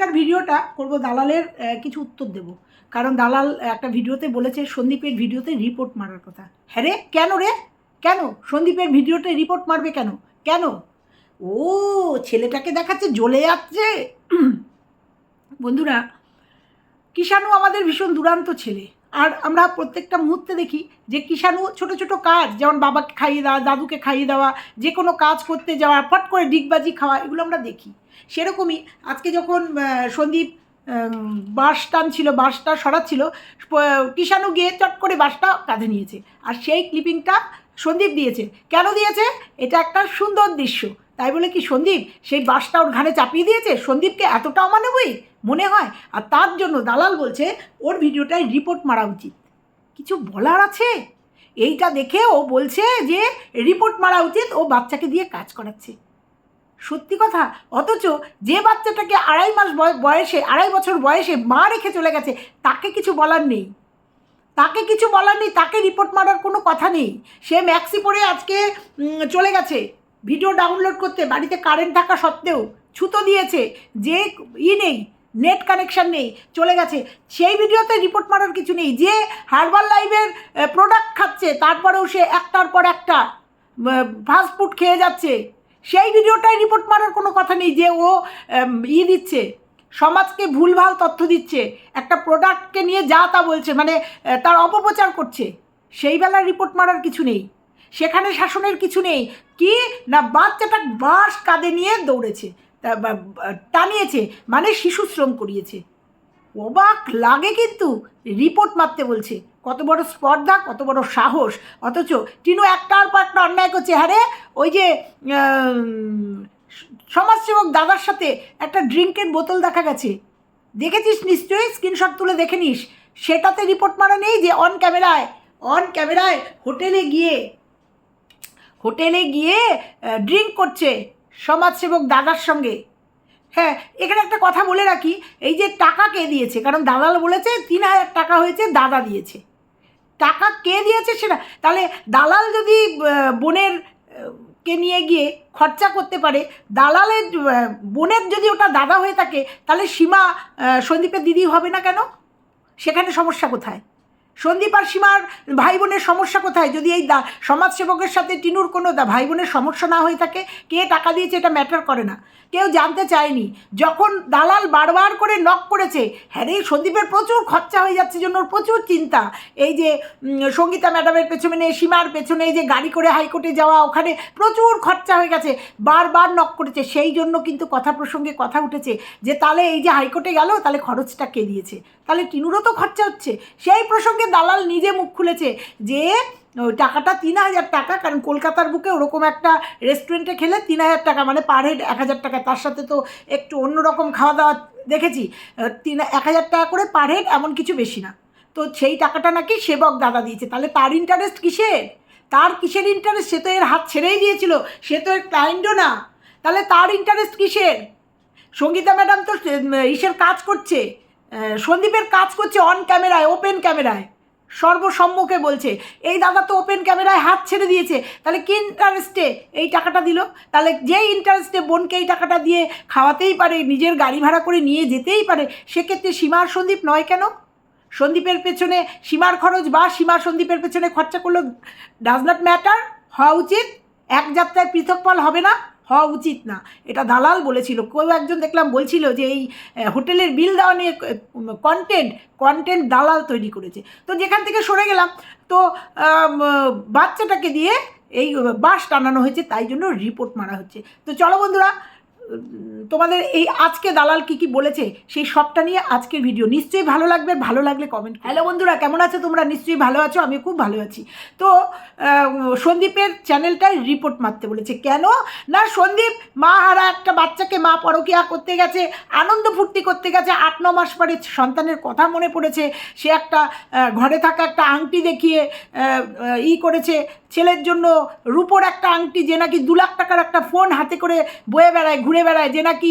এখনকার ভিডিওটা করব দালালের কিছু উত্তর দেব। কারণ দালাল একটা ভিডিওতে বলেছে, সন্দীপের ভিডিওতে রিপোর্ট মারার কথা। হ্যাঁ রে? কেন রে? কেন? সন্দীপের ভিডিওতে রিপোর্ট মারবে কেন? কেন? ও, ছেলেটাকে দেখাচ্ছে, জ্বলে যাচ্ছে। বন্ধুরা, কিষাণু আমাদের ভীষণ দুরান্ত ছেলে। আর আমরা প্রত্যেকটা মুহূর্তে দেখি যে কিষাণু ছোট ছোট কাজ, যেমন বাবাকে খাইয়ে দেওয়া, দাদুকে খাইয়ে দেওয়া, যে কোনো কাজ করতে যাওয়া, ফট করে ডিগবাজি খাওয়া, এগুলো আমরা দেখি। সেরকমই আজকে যখন সন্দীপ বাঁশ টানছিল বাঁশটা সরাচ্ছিল কিষাণু গিয়ে চট করে বাঁশটা কাঁধে নিয়েছে। আর সেই ক্লিপিংটা সন্দীপ দিয়েছে। কেন দিয়েছে? এটা একটা সুন্দর দৃশ্য। তাই বলে কি সন্দীপ, সেই বাঁশটা ওর ঘাড়ে চাপিয়ে দিয়েছে? সন্দীপকে এতটা অমানবিক? মনে হয়? আর তার জন্য দালাল বলছে, ওর ভিডিওটায় রিপোর্ট মারা উচিত। কিছু বলার আছে? এইটা দেখে ও বলছে যে রিপোর্ট মারা উচিত, ও বাচ্চাকে দিয়ে কাজ করাচ্ছে। সত্যি কথা, অথচ যে বাচ্চাটাকে আড়াই মাস বয়- বয়সে, আড়াই বছর বয়সে মা রেখে চলে গেছে, তাকে কিছু বলার নেই। তাকে কিছু বলার নেই, তাকে রিপোর্ট মারার কোনো কথা নেই। সে ম্যাক্সি পরে আজকে চলে গেছে। ভিডিও ডাউনলোড করতে, বাড়িতে কারেন্ট থাকা সত্ত্বেও, ছুতো দিয়েছে, যে ই নেই নেট কানেকশান নেই, চলে গেছে। সেই ভিডিওতে রিপোর্ট মারার কিছু নেই। যে হার্বাল লাইভের প্রোডাক্ট খাচ্ছে, তারপরেও সে একটার পর একটা ফাস্ট ফুড খেয়ে যাচ্ছে। সেই ভিডিওটাই রিপোর্ট মারার কোনো কথা নেই যে ও ই দিচ্ছে। সমাজকে ভুলভাল তথ্য দিচ্ছে। একটা প্রোডাক্টকে নিয়ে যা তা বলছে মানে তার অপপ্রচার করছে। সেই বেলার রিপোর্ট মারার কিছু নেই। সেখানে শাসনের কিছু নেই। কি? না, বাচ্চাটা বাঁশ কাঁধে নিয়ে দৌড়েছে। টানিয়েছে মানে শিশু শ্রম করিয়েছে। অবাক লাগে কিন্তু, রিপোর্ট মারতে বলছে। কত বড় স্পর্ধা, কত বড় সাহস। অথচ টিনু একটার পর একটা অন্যায় করছে। হ্যাঁ ওই যে সমাজসেবক দাদার সাথে একটা ড্রিঙ্কের বোতল দেখা গেছে। দেখেছিস নিশ্চয়ই? স্ক্রিনশট তুলে দেখে নিস। সেটাতে রিপোর্ট মারা নেই যে অন ক্যামেরায় অন ক্যামেরায় হোটেলে গিয়ে হোটেলে গিয়ে ড্রিঙ্ক করছে। সমাজসেবক দাদার সঙ্গে। হ্যাঁ এখানে একটা কথা বলে রাখি, এই যে টাকা কে দিয়েছে? কারণ দাদাল বলেছে তিন হাজার টাকা হয়েছে, দাদা দিয়েছে। টাকা কে দিয়েছে সেটা? তাহলে দালাল যদি বোনের কে নিয়ে গিয়ে খরচা করতে পারে, দালালের বোনের যদি ওটা দাদা হয়ে থাকে, তাহলে সীমা সন্দীপের দিদি হবে না কেন? সেখানে সমস্যা কোথায়? সন্দীপ আর সীমার ভাই বোনের সমস্যা কোথায়? যদি এই দা, সমাজসেবকের সাথে টিনুর কোনো দা ভাই বোনের সমস্যা না হয়ে থাকে, কে টাকা দিয়েছে এটা ম্যাটার করে না। কেউ জানতে চায়নি। যখন দালাল বারবার করে নক করেছে হ্যাঁ রে, সন্দীপের প্রচুর খরচা হয়ে যাচ্ছে জন্য ওর প্রচুর চিন্তা। এই যে সঙ্গীতা ম্যাডামের পেছনে, সীমার পেছনে এই যে গাড়ি করে হাইকোর্টে যাওয়া, ওখানে প্রচুর খরচা হয়ে গেছে, বারবার নক করেছে। সেই জন্য কিন্তু কথা প্রসঙ্গে কথা উঠেছে যে, তাহলে এই যে হাইকোর্টে গেল, তাহলে খরচটা কে দিয়েছে? তাহলে টিনুরও তো খরচা হচ্ছে। সেই প্রসঙ্গে দালাল নিজে মুখ খুলেছে যে টাকাটা তিন হাজার টাকা, কারণ কলকাতার বুকে ওরকম একটা রেস্টুরেন্টে খেলে তিন হাজার টাকা মানে পার হেড এক হাজার টাকা। তার সাথে তো একটু অন্যরকম খাওয়া দাওয়া দেখেছি। তিন, এক হাজার টাকা করে পার হেড এমন কিছু বেশি না। তো সেই টাকাটা নাকি সেবক দাদা দিয়েছে। তাহলে তার ইন্টারেস্ট কিসের? তার কিসের ইন্টারেস্ট সে তো এর হাত ছেড়েই দিয়েছিল। সে তো এর ক্লায়েন্টও না। তাহলে তার ইন্টারেস্ট কিসের? সঙ্গীতা ম্যাডাম তো ইসের কাজ করছে। সন্দীপের কাজ করছে অন ক্যামেরায় ওপেন ক্যামেরায় সর্বসম্মুখে বলছে, এই দাদা তো ওপেন ক্যামেরায় হাত ছেড়ে দিয়েছে, তাহলে কি ইন্টারেস্টে এই টাকাটা দিল? তাহলে যে ইন্টারেস্টে বোনকে এই টাকাটা দিয়ে খাওয়াতেই পারে, নিজের গাড়ি ভাড়া করে নিয়ে যেতেই পারে, সেক্ষেত্রে সীমার সন্দীপ নয় কেন? সন্দীপের পেছনে সীমার খরচ বা সীমা সন্দীপের পেছনে খরচা করল ডাজ নট ম্যাটার হওয়া উচিত, এক যাত্রায় পৃথক ফল হবে না। হওয়া উচিত না। এটা দালাল বলেছিল। কেউ একজন দেখলাম বলছিল যে এই হোটেলের বিল দেওয়া নিয়ে কন্টেন্ট কন্টেন্ট দালাল তৈরি করেছে। তো যেখান থেকে সরে গেলাম, তো বাচ্চাটাকে দিয়ে এই, বাস টানানো হয়েছে, তাই জন্য রিপোর্ট মারা হচ্ছে। তো চলো বন্ধুরা তোমাদের এই আজকে দালাল কি কি বলেছে, সেই সবটা নিয়ে আজকের ভিডিও নিশ্চয়ই ভালো লাগবে, ভালো লাগলে কমেন্ট হ্যালো বন্ধুরা, কেমন আছো তোমরা? নিশ্চয়ই ভালো আছো আমি খুব ভালো আছি। তো সন্দীপের চ্যানেলটায় রিপোর্ট মারতে বলেছে। কেন? না, সন্দীপ, মা হারা একটা বাচ্চাকে মা পরকিয়া করতে গেছে, আনন্দ ফুর্তি করতে গেছে, আট, ন মাস পরে সন্তানের কথা মনে পড়েছে। সে একটা ঘরে থাকা একটা আংটি দেখিয়ে ই করেছে। ছেলের জন্য রূপোর একটা আংটি যে নাকি দু লাখ টাকার একটা ফোন হাতে করে বয়ে বেড়ায়, ঘুরে বেড়ায়, যে নাকি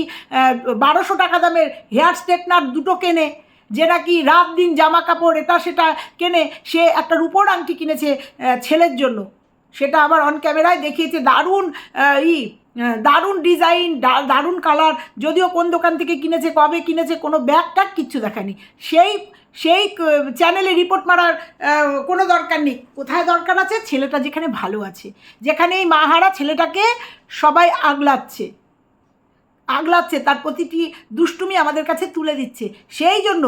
বারোশো টাকা দামের হেয়ার স্ট্রেটনার দুটো কেনে, যে নাকি রাত দিন জামা কাপড় এটা সেটা কেনে, সে একটা রূপোর আংটি কিনেছে ছেলের জন্য। সেটা আবার অন ক্যামেরায় দেখিয়েছে, দারুণ ই দারুণ ডিজাইন দারুণ কালার যদিও কোন দোকান থেকে কিনেছে, কবে কিনেছে, কোনো ব্যাগ ট্যাগ কিচ্ছু দেখায়নি। সেই সেই চ্যানেলে রিপোর্ট মারার কোনো দরকার নেই। কোথায় দরকার আছে? ছেলেটা যেখানে ভালো আছে। যেখানে এই মাহারা ছেলেটাকে সবাই আগলাচ্ছে। আগলাচ্ছে, তার প্রতিটি দুষ্টুমি আমাদের কাছে তুলে দিচ্ছে। সেই জন্য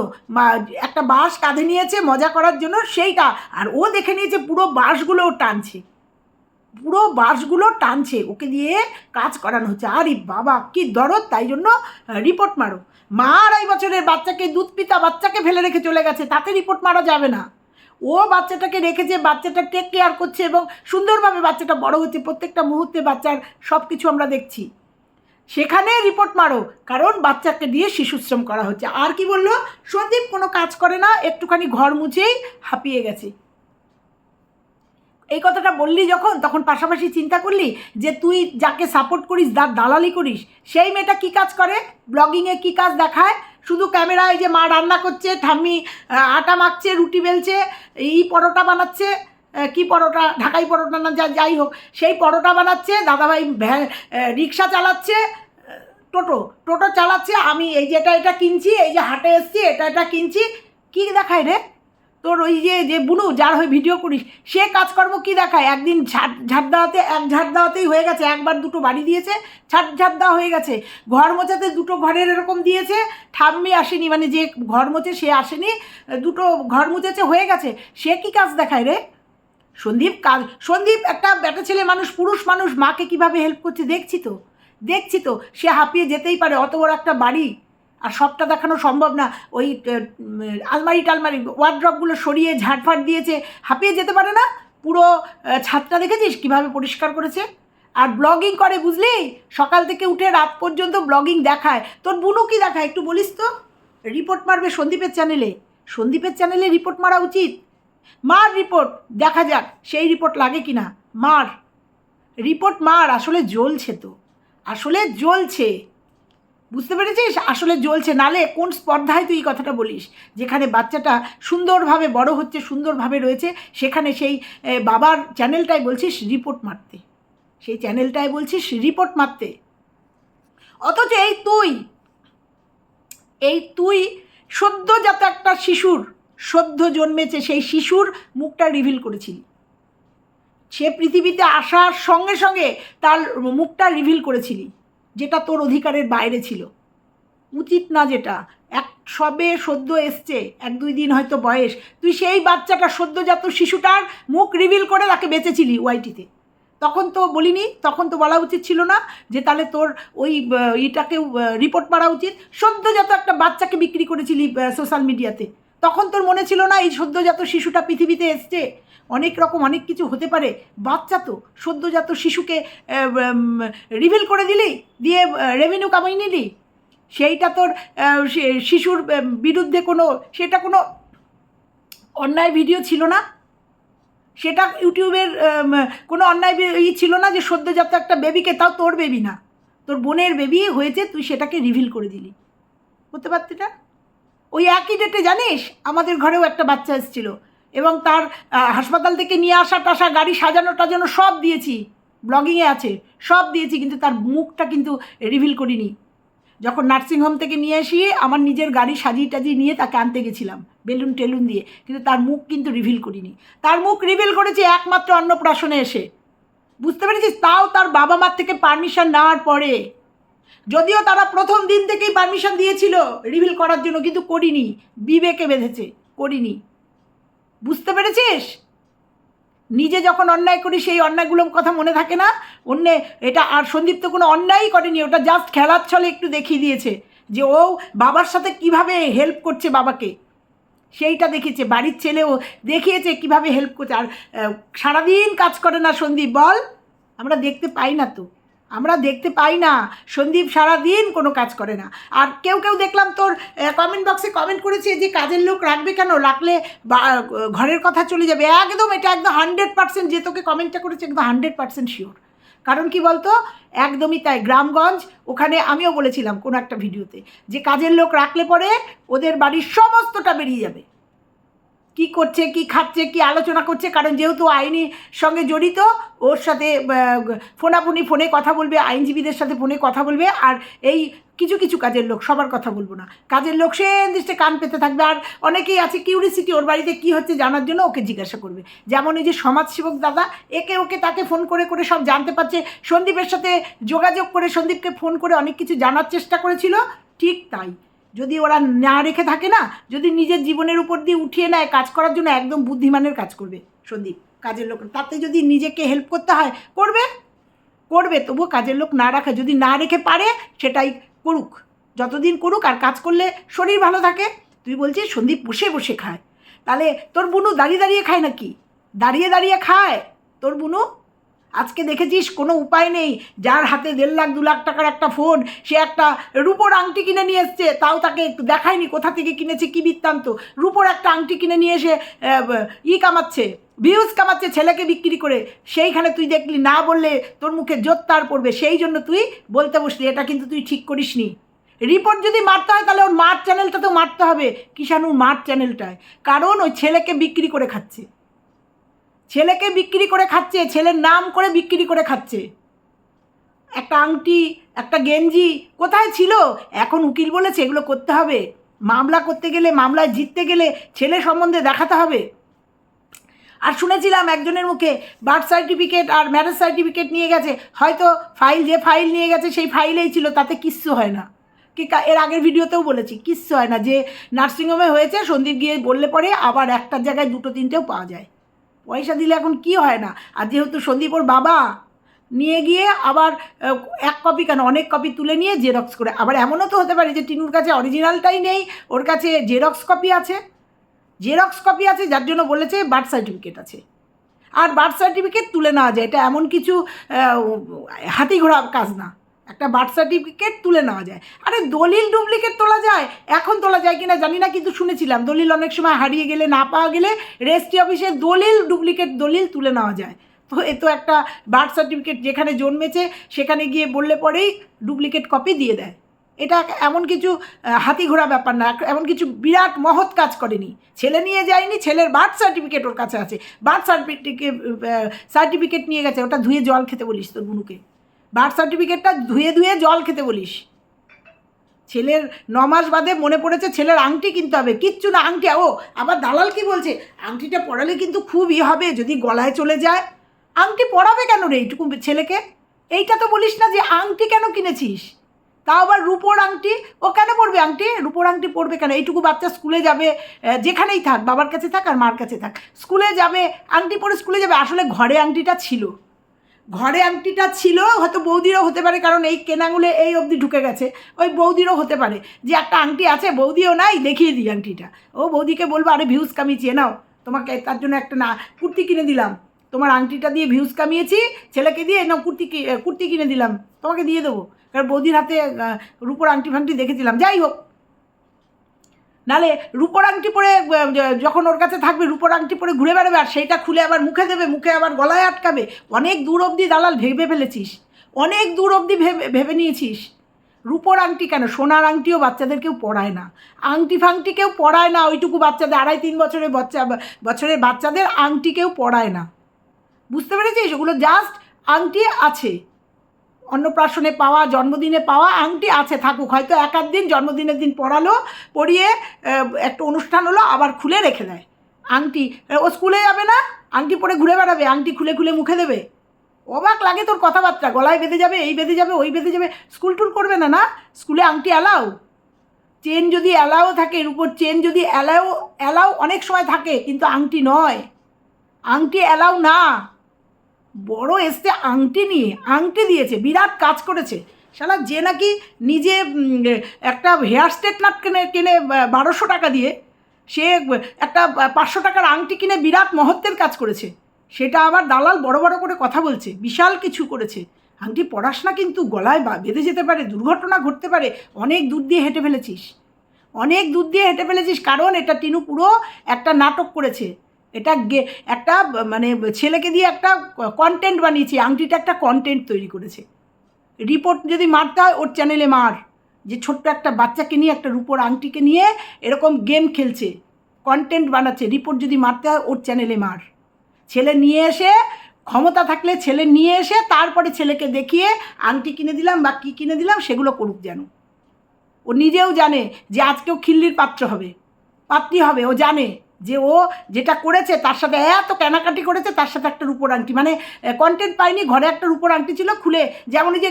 একটা বাঁশ কাঁধে নিয়েছে, মজা করার জন্য সেইটা। আর ও দেখে নিয়েছে পুরো বাঁশগুলোও টানছে। পুরো বাঁশগুলো টানছে, ওকে দিয়ে কাজ করানো হচ্ছে। আরে বাবা, কি দরদ, তাই জন্য রিপোর্ট মারো। মা আড়াই বছরের বাচ্চাকে, দুধ পিতা বাচ্চাকে ফেলে রেখে চলে গেছে, তাতে রিপোর্ট মারা যাবে না। ও বাচ্চাটাকে রেখেছে, বাচ্চাটা টেক কেয়ার করছে এবং সুন্দরভাবে বাচ্চাটা বড় হচ্ছে। প্রত্যেকটা মুহূর্তে বাচ্চার সব কিছু আমরা দেখছি। সেখানে রিপোর্ট মারো, কারণ বাচ্চাকে দিয়ে শিশুশ্রম করা হচ্ছে। আর কি বলল? সন্দীপ, কোনো কাজ করে না, একটুখানি ঘর মুছেই হাঁপিয়ে গেছে। এই কথাটা বললি যখন, তখন পাশাপাশি চিন্তা করলি যে তুই যাকে সাপোর্ট করিস, যার দালালি করিস, সেই মেয়েটা কী কাজ করে? ব্লগিংয়ে কী কাজ দেখায়? শুধু ক্যামেরায় যে মা রান্না করছে, ঠাম্মি আটা মাখছে, রুটি বেলছে, এই পরোটা বানাচ্ছে কি পরোটা, ঢাকাই পরোটা না যা যাই হোক, সেই পরোটা বানাচ্ছে, দাদাভাই ভ্যান রিক্সা চালাচ্ছে টোটো টোটো চালাচ্ছে, আমি এই যে এটা এটা কিনছি, এই যে হাটে এসছি, এটা এটা কিনছি, কী দেখায় রে? তোর ওই যে যে বুনু, যার হয়ে ভিডিও করিস, সে কাজকর্ম কি দেখায়? একদিন ঝাড় ঝাড় দেওয়াতে এক ঝাড় দেওয়াতেই হয়ে গেছে, একবার দুটো বাড়ি দিয়েছে ছাড় ঝাড় দেওয়া হয়ে গেছে, ঘর মোছাতে দুটো ঘরের এরকম দিয়েছে, ঠাম্মি আসেনি মানে যে ঘর মোছে সে আসেনি দুটো ঘর মুছেছে হয়ে গেছে, সে কি কাজ দেখায় রে? সন্দীপ কাজ, সন্দীপ একটা বেটা ছেলে মানুষ, পুরুষ মানুষ, মাকে কীভাবে হেল্প করছে দেখছি তো দেখছি তো, সে হাঁপিয়ে যেতেই পারে, অত বড় একটা বাড়ি। আর সবটা দেখানো সম্ভব না, ওই আলমারি টালমারি ওয়ার্ড্রপগুলো সরিয়ে ঝাড়ফাট দিয়েছে, হাঁপিয়ে যেতে পারে না? পুরো ছাদটা দেখেছিস কীভাবে পরিষ্কার করেছে? আর ব্লগিং করে বুঝলি? সকাল থেকে উঠে রাত পর্যন্ত ব্লগিং দেখায়। তোর বুনু কি দেখায় একটু বলিস তো? রিপোর্ট মারবে সন্দীপের চ্যানেলে সন্দীপের চ্যানেলে রিপোর্ট মারা উচিত। মার রিপোর্ট, দেখা যাক সেই রিপোর্ট লাগে কি না মার। রিপোর্ট মার, আসলে জ্বলছে তো। আসলে জ্বলছে। বুঝতে পেরেছিস? আসলে জ্বলছে। নালে কোন স্পর্ধায় তুই কথাটা বলিস? যেখানে বাচ্চাটা সুন্দরভাবে বড় হচ্ছে, সুন্দরভাবে রয়েছে, সেখানে সেই বাবার চ্যানেলটায় বলছিস রিপোর্ট মারতে। সেই চ্যানেলটায় বলছিস রিপোর্ট মারতে। অথচ এই তুই এই তুই সদ্যজাত একটা শিশুর সদ্য জন্মেছে সেই শিশুর মুখটা রিভিল করেছিলি সে পৃথিবীতে আসার সঙ্গে সঙ্গে তার মুখটা রিভিল করেছিলি, যেটা তোর অধিকারের বাইরে ছিল। উচিত না যেটা, এক সবে সদ্য এসছে, এক দুই দিন হয়তো বয়স, তুই সেই বাচ্চাটা সদ্যজাত শিশুটার মুখ রিভিল করে তাকে বেঁচেছিলি ওয়াইটিতে তখন তো বলিনি, তখন তো বলা উচিত ছিল না যে তাহলে তোর ওই ইটাকে রিপোর্ট মারা উচিত। সদ্যজাত একটা বাচ্চাকে বিক্রি করেছিলি সোশ্যাল মিডিয়াতে তখন তোর মনে ছিল না এই সদ্যজাত শিশুটা পৃথিবীতে এসছে? অনেক রকম অনেক কিছু হতে পারে। বাচ্চা তো, সদ্যজাত শিশুকে রিভিল করে দিলি? দিয়ে রেভিনিউ কামাই নিলি? সেইটা তোর শিশুর বিরুদ্ধে কোনো, সেটা কোনো অন্যায় ভিডিও ছিল না? সেটা ইউটিউবের কোনো অন্যায় ই ছিল না যে সদ্যজাত একটা বেবিকে তাও তোর বেবি না। তোর বোনের বেবি হয়েছে, তুই সেটাকে রিভিল করে দিলি। করতে পারতি না ওই একই ডেটে জানিস? আমাদের ঘরেও একটা বাচ্চা এসেছিল। এবং তার হাসপাতাল থেকে নিয়ে আসা টাসা, গাড়ি সাজানো টাজানো সব দিয়েছি। ব্লগিংয়ে আছে, সব দিয়েছি, কিন্তু তার মুখটা কিন্তু রিভিল করিনি। যখন নার্সিংহোম থেকে নিয়ে আসি আমার নিজের গাড়ি সাজিয়ে টাজিয়ে নিয়ে তাকে আনতে গেছিলাম, বেলুন টেলুন দিয়ে, কিন্তু তার মুখ কিন্তু রিভিল করিনি। তার মুখ রিভিল করেছি একমাত্র অন্নপ্রাশনে এসে। বুঝতে পেরেছিস? তাও তার বাবা মার থেকে পারমিশন নেওয়ার পরে। যদিও তারা প্রথম দিন থেকেই পারমিশন দিয়েছিল রিভিল করার জন্য, কিন্তু করিনি। বিবেকে বেঁধেছে, করিনি। বুঝতে পেরেছিস? নিজে যখন অন্যায় করি, সেই অন্যায়গুলোর কথা মনে থাকে না? অন্য, এটা আর সন্দীপ তো কোনো অন্যায়ই করেনি, ওটা জাস্ট খেলার ছলে একটু দেখিয়ে দিয়েছে যে ও বাবার সাথে কীভাবে হেল্প করছে বাবাকে। সেইটা দেখেছে বাড়ির ছেলেও দেখিয়েছে কীভাবে হেল্প করছে। আর সারাদিন কাজ করে না সন্দীপ, বল। আমরা দেখতে পাই না তো। আমরা দেখতে পাই না। সন্দীপ সারাদিন কোনো কাজ করে না। আর কেউ কেউ দেখলাম তোর কমেন্ট বক্সে কমেন্ট করেছে যে কাজের লোক রাখবে কেন? রাখলে ঘরের কথা চলে যাবে। একদম এটা একদম হান্ড্রেড পার্সেন্ট যে তোকে কমেন্টটা করেছে একদম হান্ড্রেড পার্সেন্ট শিওর কারণ কি বলতো? একদমই তাই। গ্রামগঞ্জ, ওখানে আমিও বলেছিলাম কোনো একটা ভিডিওতে যে কাজের লোক রাখলে পরে ওদের বাড়ির সমস্তটা বেরিয়ে যাবে। কি করছে, কি খাচ্ছে, কি আলোচনা করছে? কারণ যেহেতু আইনি সঙ্গে জড়িত, ওর সাথে ফোনাফোনি, ফোনে কথা বলবে, আইনজীবীদের সাথে ফোনে কথা বলবে, আর এই কিছু কিছু কাজের লোক, সবার কথা বলব না। কাজের লোক সে দৃষ্টে কান পেতে থাকবে, আর অনেকেই আছে কিউরিসিটি ওর বাড়িতে কি হচ্ছে জানার জন্য ওকে জিজ্ঞাসা করবে। যেমন এই যে সমাজসেবক দাদা, একে ওকে তাকে ফোন করে করে সব জানতে পারছে। সন্দীপের সাথে যোগাযোগ করে সন্দীপকে ফোন করে অনেক কিছু জানার চেষ্টা করেছিল, ঠিক তাই। যদি ওরা না রেখে থাকে না, যদি নিজের জীবনের উপর দিয়ে উঠিয়ে নেয় কাজ করার জন্য, একদম বুদ্ধিমানের কাজ করবে সন্দীপ, কাজের লোক। তাতে যদি নিজেকে হেল্প করতে হয়, করবে করবে, তবুও কাজের লোক না রাখে, যদি না রেখে পারে, সেটাই করুক। যতদিন করুক আর কাজ করলে শরীর ভালো থাকে, তুই বলছিস সন্দীপ বসে বসে খায়। তাহলে তোর বুনু দাঁড়িয়ে দাঁড়িয়ে খায় নাকি? দাঁড়িয়ে দাঁড়িয়ে খায়, তোর বুনু আজকে দেখেছিস? কোনো উপায় নেই। যার হাতে দেড় লাখ, দু লাখ টাকার একটা ফোন, সে একটা রূপোর আংটি কিনে নিয়ে এসছে। তাও তাকে দেখায়নি কোথা থেকে কিনেছে, কী বৃত্তান্ত? রূপোর একটা আংটি কিনে নিয়ে এসে ই কামাচ্ছে ভিউজ কামাচ্ছে ছেলেকে বিক্রি করে। সেইখানে তুই দেখলি, না বললে তোর মুখে জোত্তার পড়বে। সেই জন্য তুই বলতে বসলি, এটা কিন্তু তুই ঠিক করিসনি। রিপোর্ট যদি মারতে হয়, তাহলে ওর মার চ্যানেলটা তো মারতে হবে। কিষাণুর মার চ্যানেলটায়। কারণ ওই ছেলেকে বিক্রি করে খাচ্ছে। ছেলেকে বিক্রি করে খাচ্ছে, ছেলের নাম করে বিক্রি করে খাচ্ছে। একটা আংটি, একটা গেঞ্জি কোথায় ছিল? এখন উকিল বলেছে, এগুলো করতে হবে। মামলা করতে গেলে, মামলায় জিততে গেলে ছেলে সম্বন্ধে দেখাতে হবে। আর শুনেছিলাম একজনের মুখে বার্থ সার্টিফিকেট আর ম্যারেজ সার্টিফিকেট নিয়ে গেছে। হয়তো ফাইল, যে ফাইল নিয়ে গেছে, সেই ফাইলেই ছিল, তাতে কিচ্ছু হয় না। কি এর আগের ভিডিওতেও বলেছি, কিচ্ছু হয় না। যে নার্সিংহোমে হয়েছে, সন্দীপ গিয়ে বললে পরে আবার একটার জায়গায় দুটো, তিনটেও পাওয়া যায়। পয়সা দিলে এখন কি হয় না? আর যেহেতু সন্দীপ ওর বাবা, নিয়ে গিয়ে আবার এক কপি কেন, অনেক কপি তুলে নিয়ে জেরক্স করে। আবার এমনও তো হতে পারে যে টিনুর কাছে অরিজিনালটাই নেই, ওর কাছে জেরক্স কপি আছে। জেরক্স কপি আছে, যার জন্য বলেছে বার্থ সার্টিফিকেট আছে। আর বার্থ সার্টিফিকেট তুলে নেওয়া যায়। এটা এমন কিছু হাতি ঘোড়া কাজ না। একটা বার্থ সার্টিফিকেট তুলে নেওয়া যায়। আরে দলিল ডুপ্লিকেট তোলা যায়? এখন তোলা যায় কিনা জানি না, কিন্তু শুনেছিলাম। দলিল অনেক সময় হারিয়ে গেলে, না পাওয়া গেলে রেজিস্ট্রি অফিসে দলিল ডুপ্লিকেট দলিল তুলে নেওয়া যায়। তো এ তো একটা বার্থ সার্টিফিকেট যেখানে জন্মেছে, সেখানে গিয়ে বললে পরেই ডুপ্লিকেট কপি দিয়ে দেয়। এটা এমন কিছু হাতি ঘোড়া ব্যাপার না। এমন কিছু বিরাট মহৎ কাজ করেনি। ছেলে নিয়ে যায়নি, ছেলের বার্থ সার্টিফিকেট ওর কাছে আছে। বার্থ সার্টিফিকেট সার্টিফিকেট নিয়ে গেছে, ওটা ধুয়ে জল খেতে বলিস তোর বুনুকে। বার্থ সার্টিফিকেটটা ধুয়ে ধুয়ে জল খেতে বলিস। ছেলের ন মাস বাদে মনে পড়েছে ছেলের আংটি কিনতে হবে। কিচ্ছু না, আংটি, ও, আবার দালাল কি বলছে? আংটিটা পড়ালে কিন্তু খুবই হবে, যদি গলায় চলে যায়। আংটি পড়াবে কেন রে এইটুকু ছেলেকে? এইটা তো বলিস না যে আংটি কেন কিনেছিস? তাও আবার রূপোর আংটি, ও কেন পড়বে আংটি? রূপোর আংটি পড়বে কেন? এইটুকু বাচ্চা স্কুলে যাবে যেখানেই থাক, বাবার কাছে থাক আর মার কাছে থাক, স্কুলে যাবে, আংটি পরে স্কুলে যাবে। আসলে ঘরে আংটিটা ছিল। ঘরে আংটিটা ছিল, হয়তো বৌদিরও হতে পারে, কারণ এই কেনাগুলো এই অবধি ঢুকে গেছে। ওই বৌদিরও হতে পারে। যে একটা আংটি আছে, বৌদিও নাই, দেখিয়ে দিই আংটিটা। ও বৌদিকে বলব, আরে, ভিউজ কামিয়েছি নাও। তোমাকে তার জন্য একটা না, কুর্তি কিনে দিলাম। তোমার আংটিটা দিয়ে ভিউজ কামিয়েছি, ছেলেকে দিয়ে নাও, কুর্তি কুর্তি কিনে দিলাম। তোমাকে দিয়ে দেবো। কারণ বৌদির হাতে রুপোর আংটি ফাংটি দেখেছিলাম। যাই হোক নালে রূপোর আংটি পরে যখন ওর কাছে থাকবে, রূপোর আংটি পরে ঘুরে বেড়াবে আর সেইটা খুলে আবার মুখে দেবে, মুখে আবার গলায় আটকাবে। অনেক দূর অবধি দালাল ভেবে ফেলেছিস। অনেক দূর অবধি ভেবে ভেবে নিয়েছিস। রূপোর আংটি কেন? সোনার আংটিও বাচ্চাদের কেউ পড়ায় না। আংটি ফাংটি কেউ পড়ায় না, ওইটুকু বাচ্চাদের, আড়াই তিন বছরের বাচ্চা, বছরের বাচ্চাদের আংটি কেউ পড়ায় না। বুঝতে পেরেছিস? ওগুলো জাস্ট আংটি আছে। অন্নপ্রাশনে পাওয়া, জন্মদিনে পাওয়া, আংটি আছে, থাকুক। হয়তো এক দিন, জন্মদিনের দিন পড়ালো, পড়িয়ে একটা অনুষ্ঠান হলো, আবার খুলে রেখে দেয়। আংটি ও স্কুলে যাবে না? আংটি পরে ঘুরে বেড়াবে, আংটি খুলে খুলে মুখে দেবে। অবাক লাগে তোর কথাবার্তা, গলায় বেঁধে যাবে, এই বেঁধে যাবে, ওই বেঁধে যাবে। স্কুল টুল করবে না না? স্কুলে আংটি অ্যালাও চেন যদি অ্যালাও থাকে, এর উপর চেন যদি অ্যালাও অ্যালাও অনেক সময় থাকে, কিন্তু আংটি নয়। আংটি অ্যালাও না। বড় এসছে আংটি নিয়ে, আংটি দিয়েছে, বিরাট কাজ করেছে। শালা, যে নাকি নিজে একটা হেয়ার স্ট্রেটনার কিনে কিনে বারোশো টাকা দিয়ে, সে, একটা পাঁচশো টাকার আংটি কিনে বিরাট মহত্বের কাজ করেছে। সেটা আবার দালাল বড় বড় করে কথা বলছে, বিশাল কিছু করেছে। আংটি পড়াশোনা কিন্তু, গলায় বা, বেঁধে যেতে পারে, দুর্ঘটনা ঘটতে পারে, অনেক দূর দিয়ে হেঁটে ফেলেছিস। অনেক দূর দিয়ে হেঁটে ফেলেছিস, কারণ এটা টিনু পুরো একটা নাটক করেছে। এটা একটা মানে ছেলেকে দিয়ে একটা কন্টেন্ট বানিয়েছে, আংটিটা একটা কন্টেন্ট তৈরি করেছে। রিপোর্ট যদি মারতে হয়, ওর চ্যানেলে মার। যে ছোট্ট একটা বাচ্চাকে নিয়ে, একটা রূপোর আংটিকে নিয়ে এরকম গেম খেলছে কন্টেন্ট বানাচ্ছে রিপোর্ট যদি মারতে হয়, ওর চ্যানেলে মার। ছেলে নিয়ে এসে, ক্ষমতা থাকলে ছেলে নিয়ে এসে, তারপরে ছেলেকে দেখিয়ে আংটি কিনে দিলাম বা কী কিনে দিলাম, সেগুলো করুক যেন। ও নিজেও জানে যে আজকেও খিল্লির পাত্র হবে। পাত্রী হবে, ও জানে। যে ও যেটা করেছে তার সাথে এত কেনাকাটি করেছে তার সাথে একটা রূপোর আংটি। মানে কন্টেন্ট পাইনি ঘরে একটা রূপোর আংটি ছিল খুলে যেমন এই যে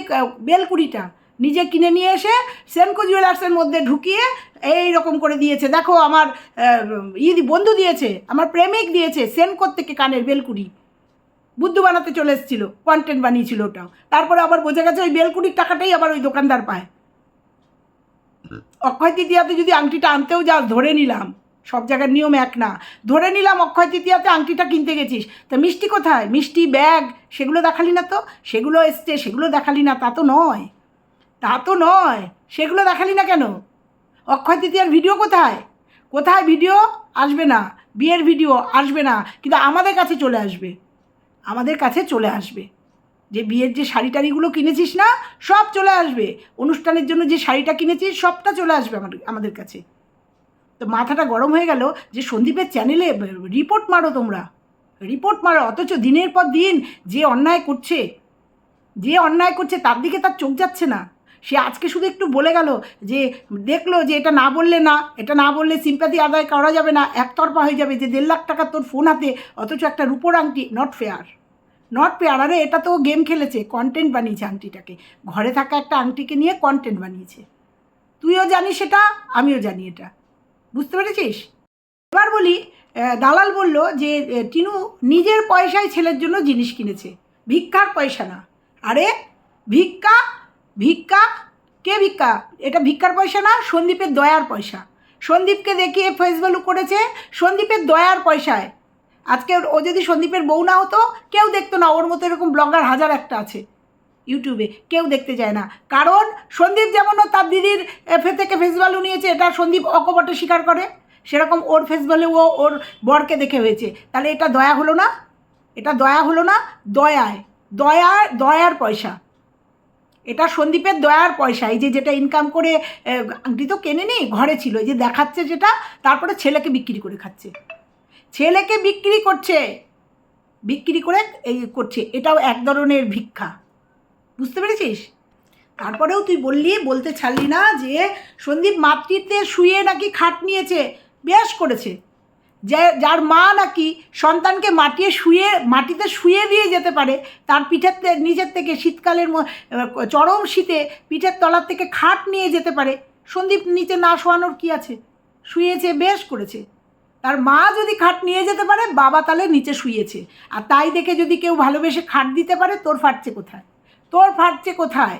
বেলকুড়িটা নিজে কিনে নিয়ে এসে সেনকো জুয়েলার্সের মধ্যে ঢুকিয়ে এই রকম করে দিয়েছে। দেখো আমার আহ, ই বন্ধু দিয়েছে আমার প্রেমিক দিয়েছে সেনকোর থেকে কানের বেলকুড়ি। বুদ্ধু বানাতে চলে এসেছিল কন্টেন্ট বানিয়েছিল ওটাও। তারপরে আবার বোঝা গেছে ওই বেলকুড়ির টাকাটাই আবার ওই দোকানদার পায়। অক্ষয় তৃতীয়াতে যদি আংটিটা আনতেও যাও ধরে নিলাম। সব জায়গার নিয়ম এক না। ধরে নিলাম অক্ষয় তৃতীয়াতে আংটিটা কিনতে গেছিস। তা মিষ্টি কোথায়? মিষ্টি, ব্যাগ, সেগুলো দেখালি না তো? সেগুলো এসছে, সেগুলো দেখালি না, তা তো নয়। তা তো নয়। সেগুলো দেখালি না কেন? অক্ষয় তৃতীয়ার ভিডিও কোথায়? কোথায় ভিডিও? আসবে না। বিয়ের ভিডিও আসবে না। কিন্তু আমাদের কাছে চলে আসবে। আমাদের কাছে চলে আসবে। যে বিয়ের যে শাড়ি টাড়িগুলো কিনেছিস না, সব চলে আসবে। অনুষ্ঠানের জন্য যে শাড়িটা কিনেছিস, সবটা চলে আসবে আমাদের আমাদের কাছে। তো মাথাটা গরম হয়ে গেল যে সন্দীপের চ্যানেলে রিপোর্ট মারো তোমরা। রিপোর্ট মারো, অথচ দিনের পর দিন যে অন্যায় করছে, যে অন্যায় করছে তার দিকে তার চোখ যাচ্ছে না। সে আজকে শুধু একটু বলে গেল যে, দেখল যে এটা না বললে না, এটা না বললে সিম্প্যাথি আদায় করা যাবে না, একতরফা হয়ে যাবে যে দেড় লাখ টাকা তোর ফোন হাতে, অথচ একটা রূপোর আংটি নট ফেয়ার নট পেয়ার আরে এটা তো গেম খেলেছে কন্টেন্ট বানিয়েছে আংটিটাকে। ঘরে থাকা একটা আংটিকে নিয়ে কন্টেন্ট বানিয়েছে। তুইও জানিস সেটা, আমিও জানি এটা। বুঝতে পেরেছিস? এবার বলি দালাল বলল যে টিনু নিজের পয়সায় ছেলের জন্য জিনিস কিনেছে। ভিক্ষার পয়সা না। আরে, ভিক্ষা? ভিক্ষা? কে ভিক্ষা? এটা ভিক্ষার পয়সা না, সন্দীপের দয়ার পয়সা। সন্দীপকে দেখিয়ে ফেস ভ্যালু করেছে, সন্দীপের দয়ার পয়সায়। আজকে ও যদি সন্দীপের বউ না হতো, কেউ দেখতো না, ওর মতো এরকম ব্লগার হাজার একটা আছে। ইউটিউবে, কেউ দেখতে যায় না। কারণ সন্দীপ যেমন ও তার দিদির এফে থেকে ফেস ভ্যালু নিয়েছে, এটা সন্দীপ অকপটে স্বীকার করে। সেরকম ওর ফেস ভ্যালু ও ওর বরকে দেখে হয়েছে। তাহলে এটা দয়া হলো না? এটা দয়া হলো না? দয়ায়। দয়া, দয়ার পয়সা। এটা সন্দীপের দয়ার পয়সা। এই যে যেটা ইনকাম করে আংটি তো কেনেনি ঘরে ছিল। এই যে দেখাচ্ছে যেটা, তারপরে ছেলেকে বিক্রি করে খাচ্ছে। ছেলেকে বিক্রি করছে। বিক্রি করে এই করছে। এটাও এক ধরনের ভিক্ষা। বুঝতে পেরেছিস? তারপরেও তুই বললি, বলতে ছাড়লি না যে সন্দীপ মাতৃত্বে শুয়ে নাকি খাট নিয়েছে, বেশ করেছে। যে, যার মা নাকি সন্তানকে মাটিয়ে শুয়ে, মাটিতে শুয়ে দিয়ে যেতে পারে, তার পিঠের নিচের থেকে শীতকালের চরম শীতে পিঠের তলার থেকে খাট নিয়ে যেতে পারে, সন্দীপ নিচে না শোয়ানোর কী আছে? শুয়েছে, বেশ করেছে। তার মা যদি খাট নিয়ে যেতে পারে, বাবা তাহলে নিচে শুয়েছে। আর তাই দেখে যদি কেউ ভালোবেসে খাট দিতে পারে, তোর ফাটছে কোথায়? তোর ফাটছে কোথায়?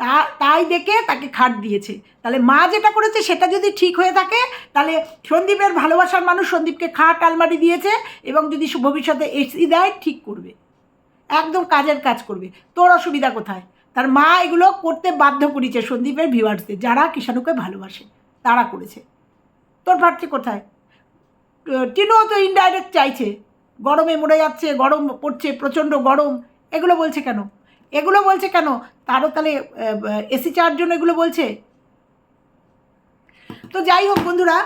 তা, তাই দেখে তাকে খাট দিয়েছে। তাহলে মা যেটা করেছে সেটা যদি ঠিক হয়ে থাকে, তাহলে সন্দীপের ভালোবাসার মানুষ সন্দীপকে খাট, আলমারি দিয়েছে এবং যদি ভবিষ্যতে এসি দেয়, ঠিক করবে। একদম কাজের কাজ করবে। তোর অসুবিধা কোথায়? তার মা এগুলো করতে বাধ্য করেছে সন্দীপের ভিউয়ার্সদের, যারা কিষাণুকে ভালোবাসে, তারা করেছে। তোর ফাটছে কোথায়? টিনুও তো ইনডাইরেক্ট চাইছে। গরমে মরে যাচ্ছে, গরম পড়ছে, প্রচণ্ড গরম। এগুলো বলছে কেন? এগুলো বলছে কেন? তারও তাহলে এসি চার জন্য এগুলো বলছে? তো যাই হোক বন্ধুরা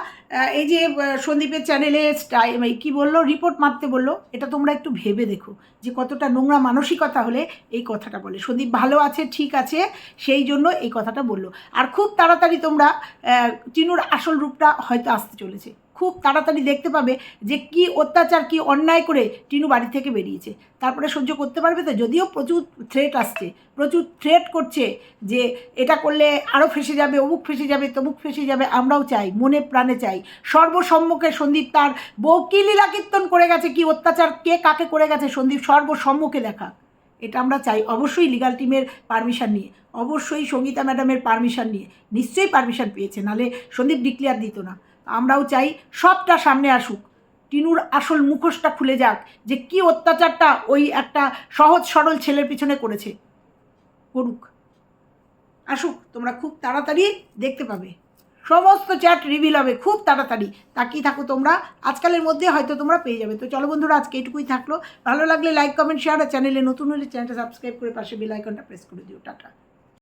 এই যে সন্দীপের চ্যানেলে স্টাই কি বলল, রিপোর্ট মারতে বলল, এটা তোমরা একটু ভেবে দেখো যে কতটা নোংরা মানসিকতা হলে এই কথাটা বলে। সন্দীপ ভালো আছে, ঠিক আছে, সেই জন্য এই কথাটা বলল। আর খুব তাড়াতাড়ি তোমরা টিনুর আসল রূপটা হয়তো আসতে চলেছে। খুব তাড়াতাড়ি দেখতে পাবে যে কি অত্যাচার, কি অন্যায় করে টিনু বাড়ি থেকে বেরিয়েছে। তারপরে সহ্য করতে পারবে তো? যদিও প্রচুর থ্রেট আসছে, প্রচুর থ্রেট করছে যে এটা করলে আরও ফেসে যাবে, অমুক ফেসে যাবে, তমুক ফেসে যাবে, আমরাও চাই, মনে প্রাণে চাই। সর্বসম্মুখে সন্দীপ তার বউ কি লীলা কীর্তন করে গেছে, কি অত্যাচার, কে কাকে করে গেছে সন্দীপ? সর্বসম্মুখে দেখা এটা আমরা চাই অবশ্যই লিগাল টিমের পারমিশন নিয়ে, অবশ্যই সঙ্গীতা ম্যাডামের পারমিশন নিয়ে, নিশ্চয়ই পারমিশন পেয়েছে নালে সন্দীপ ডিক্লেয়ার দিত না। আমরাও চাই সবটা সামনে আসুক। টিনুর আসল মুখোশটা খুলে যাক যে কি অত্যাচারটা ওই একটা সহজ সরল ছেলের পিছনে করেছে। করুক। আসুক, তোমরা খুব তাড়াতাড়ি দেখতে পাবে। সমস্ত চ্যাট রিভিল হবে খুব তাড়াতাড়ি। তাকিয়ে থাকো তোমরা, আজকালের মধ্যে হয়তো তোমরা পেয়ে যাবে। তো চলো বন্ধুরা, আজকে এটুকুই থাকল। ভালো লাগলে লাইক কমেন্ট শেয়ার আর চ্যানেলে নতুন হলে চ্যানেলটা সাবস্ক্রাইব করে পাশে বেল আইকনটা প্রেস করে দিও। টাটা।